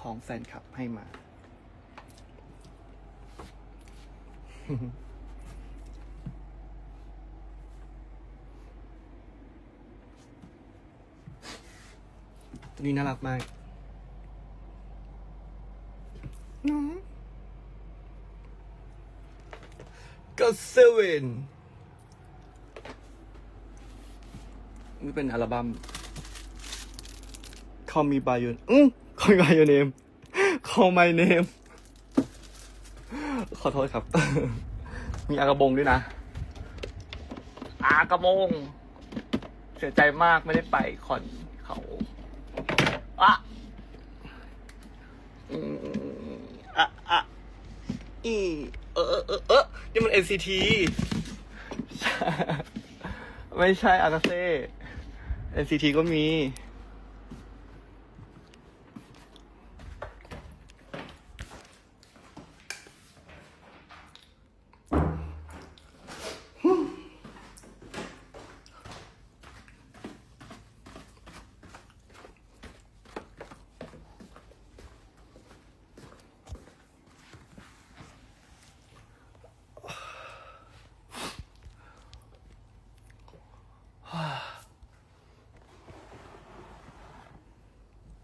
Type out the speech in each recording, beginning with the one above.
ของแฟนคลับให้มา ตัวนี้น่ารักมากน้องก็เซเว่นนี่เป็นอัลบั้ม Call Me By Your อืม Call Me By Your Name Call My Name ขอโทษครับ มีอากระบงด้วยนะ อากระบง เสียใจมากไม่ได้ไปคอนเขาอะอืมอะอะอีเออเออเออเออนี่มัน NCT ไม่ใช่อากาเซ่ NCT ก็มี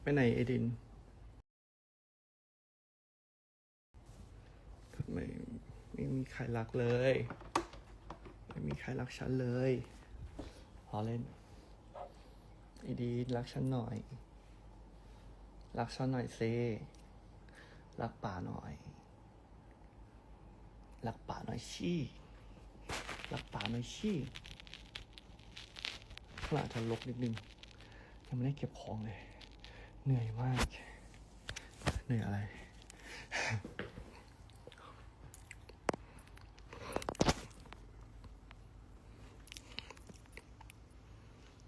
ไปไหนเอดินไมไม่มีใครรักเลย ไม่มีใครรักฉันเลยพอเล่นเอดินรักฉันหน่อย รักฉันหน่อยเซรักป่าหน่อย รักป่าหน่อยชี่รักป่าหน่อยชี่ขนาดจะลกนิดนึงยังไม่ได้เก็บของเลย เหนื่อยมาก เหนื่อยอะไร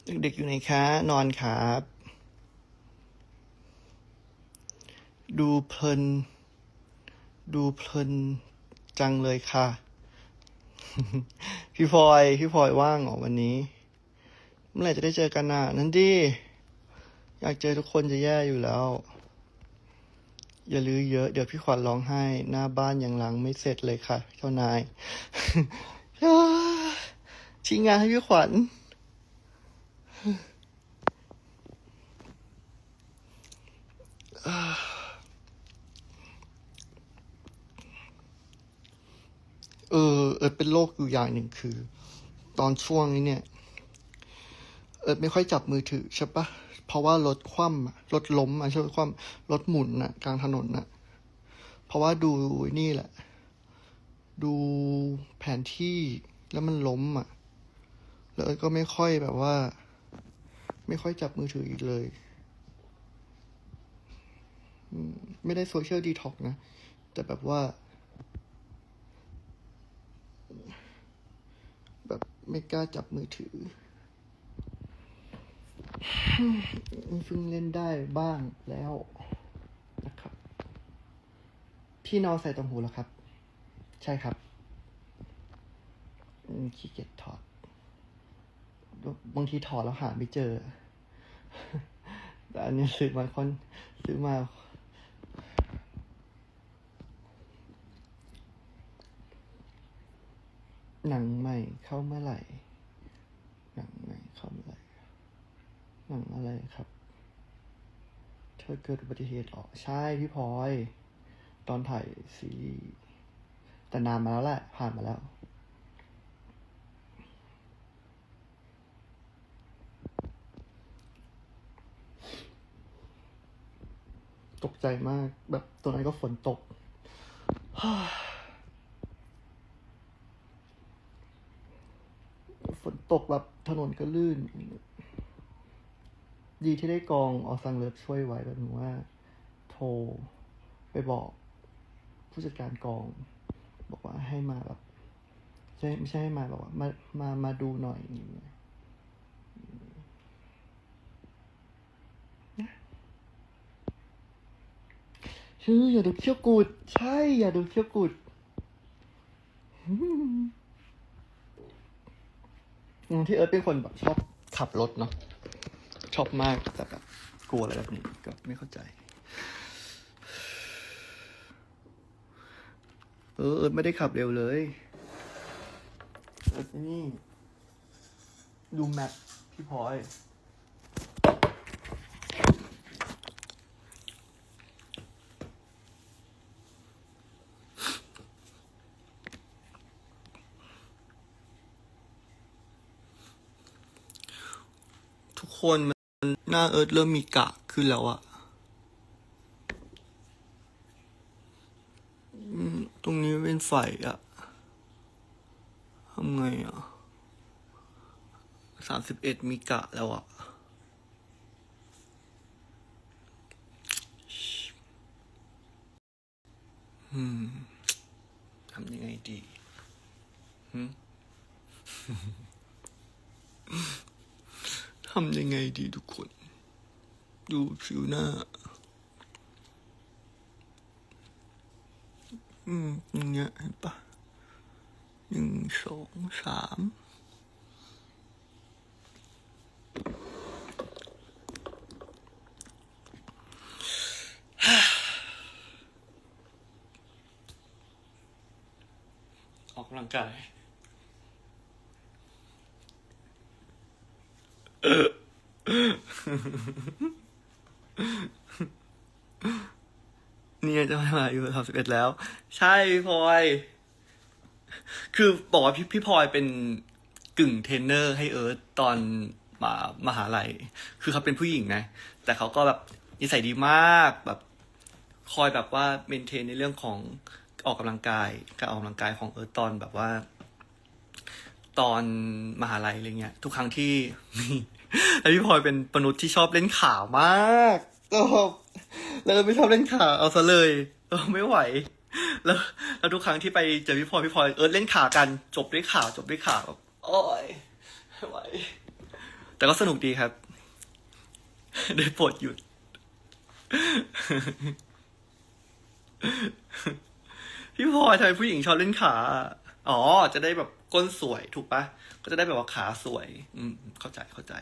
เด็กๆอยู่ไหนคะ นอนครับ ดูเพลิน ดูเพลินจังเลยค่ะ พี่พลอย พี่พลอยว่างเหรอวันนี้ เมื่อไหร่จะได้เจอกันน่ะ นั่นดิ อยากเจอทุกคนจะแย่อยู่แล้ว อย่าลือเยอะ เดี๋ยวพี่ขวัญร้องไห้ หน้าบ้านยังหลังไม่เสร็จเลยค่ะเจ้านายทิ้งงานให้พี่ขวัญเออ เอิร์ธเป็นโรคอยู่อย่างหนึ่งคือ ตอนช่วงนี้เนี่ย เอิร์ธไม่ค่อยจับมือถือใช่ปะ เพราะว่ารถคว่ำรถล้มอะใช่ไหมคว่ำรถหมุนอะกลางถนนอะเพราะว่าดูนี่แหละ ดูแผนที่แล้วมันล้มอะ แล้วก็ไม่ค่อยแบบว่า ไม่ค่อยจับมือถืออีกเลย ไม่ได้โซเชียลดีท็อกนะ แต่แบบว่า แบบไม่กล้าจับมือถือ เพิ่งเล่นได้บ้างแล้วนะครับ พี่นอนใส่ตรงหูแล้วครับ ใช่ครับขี้เกียจถอด บางทีถอดแล้วหาไม่เจอ แต่อันนี้ซื้อมาคอนซื้อมาหนังใหม่เข้าเมื่อไหร่ หนังใหม่เข้าเมื่อไหร่ หนังอะไรครับ เธอเกิดอุบัติเหตุเหรอใช่พี่พลอย ตอนถ่ายซีรีส์แต่นานมาแล้วแหละ ผ่านมาแล้ว ตกใจมาก แบบตัวนั้นก็ฝนตกฝนตกแบบถนนก็ลื่น ดีที่ได้กองออซังเลิฟช่วยไว้แบบนึงว่า โทรไปบอกผู้จัดการกอง บอกว่าให้มาแบบใช่ไม่ใช่ให้มาบอกว่ามามามาดูหน่อยอย่างเงี้ยชื่ออย่าดูเขี้ยวกุดใช่ อย่าดูเขี้ยวกุดอืมที่เอิร์ธเป็นคนแบบชอบขับรถเนาะ ชอบมากแต่แบบกลัวอะไรแบบนี้ก็ไม่เข้าใจ เออไม่ได้ขับเร็วเลยนี่ ดูแมพพี่พลอยทุกคน หน้าเอิร์ธเริ่มมีกะขึ้นแล้วอะตรงนี้เป็นไฟอะทำไงอะสามสิบเอ็ดมีกะแล้วอะทำยังไงดีทำยังไงดีทุกคน ดูผิวหน้า อืมอย่างเงี้ยเห็นปะหนึ่งสองสามออกกำลังกายเนี่ยจะมาอายุสามสิบเอ็ดแล้ว ใช่พี่พลอย คือบอกว่าพี่พี่พลอยเป็นกึ่งเทรนเนอร์ให้เอิร์ธตอนมามหาลัย คือเขาเป็นผู้หญิงนะ แต่เขาก็แบบนิสัยดีมากแบบคอยแบบว่าเมนเทนในเรื่องของออกกำลังกาย การออกกำลังกายของเอิร์ธตอนแบบว่า ตอนมหาลัยอะไรเงี้ย ทุกครั้งที่แล้วพี่พลอยเป็นมนุษย์ที่ชอบเล่นข่าวมากก็แล้วไม่ชอบเล่นข่าวเอาซะเลยเออไม่ไหว แล้วแล้วทุกครั้งที่ไปเจอพี่พลอยพี่พลอยเออเล่นข่าวกันจบด้วยข่าวจบด้วยข่าวแบบโอ้ยไม่ไหว แต่ก็สนุกดีครับ ได้ปรดหยุด พี่พลอยทำไมผู้หญิงชอบเล่นขา อ๋อ จะได้แบบก้นสวยถูกปะก็จะได้แบบว่าขาสวย อืม เข้าใจเข้าใจ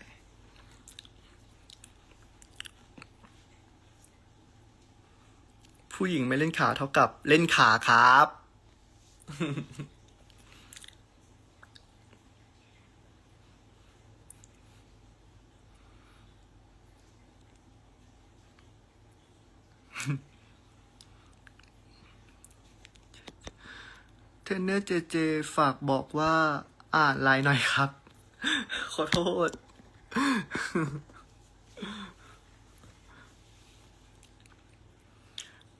ผู้หญิงไม่เล่นขาเท่ากับเล่นขาครับ เทรนเนอร์เจเจฝากบอกว่าอ่านไลน์หน่อยครับ ขอโทษ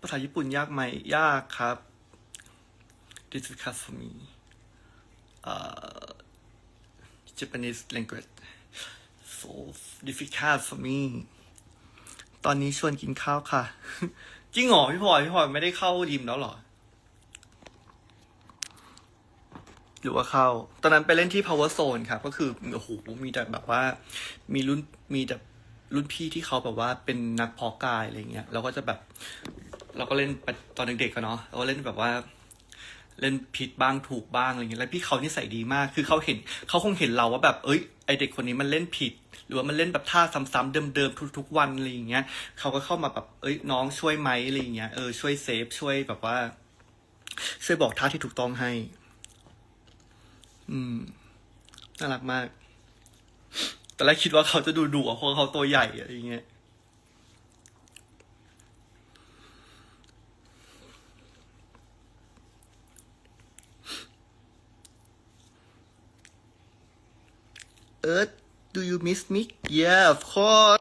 ภาษาญี่ปุ่นยากไหม ยากครับ This is hard for me uh, Japanese language so difficult for me ตอนนี้ชวนกินข้าวค่ะ จริงเหรอพี่พลอยพี่พลอยไม่ได้เข้ายิมแล้วเหรอ หรือว่าเข้า ตอนนั้นไปเล่นที่ power zone ครับ ก็คือโอ้โหมีแต่แบบว่า มีรุ่นมีแต่รุ่นพี่ที่เขาแบบว่าเป็นนักเพอกายอะไรเงี้ยเราก็จะแบบ เราก็เล่นตอนเด็กๆกันเนาะเราก็เล่นแบบว่า เล่นผิดบ้างถูกบ้างอะไรเงี้ยแล้วพี่เขานิสัยดีมาก คือเขาเห็นเขาคงเห็นเราว่าแบบ เอ้ยไอเด็กคนนี้มันเล่นผิด หรือว่ามันเล่นแบบท่าซ้ำๆเดิมๆทุกๆวันอะไรอย่างเงี้ยเขาก็เข้ามาแบบเอ้ยน้องช่วยไหมอะไรอย่างเงี้ยเออช่วยเซฟช่วยแบบว่า ช่วยบอกท่าที่ถูกต้องให้ อืมน่ารักมากตอนแรกคิดว่าเขาจะดูดุเพราะเขาตัวใหญ่อะไรอย่างเงี้ย Earth do you miss me yeah of course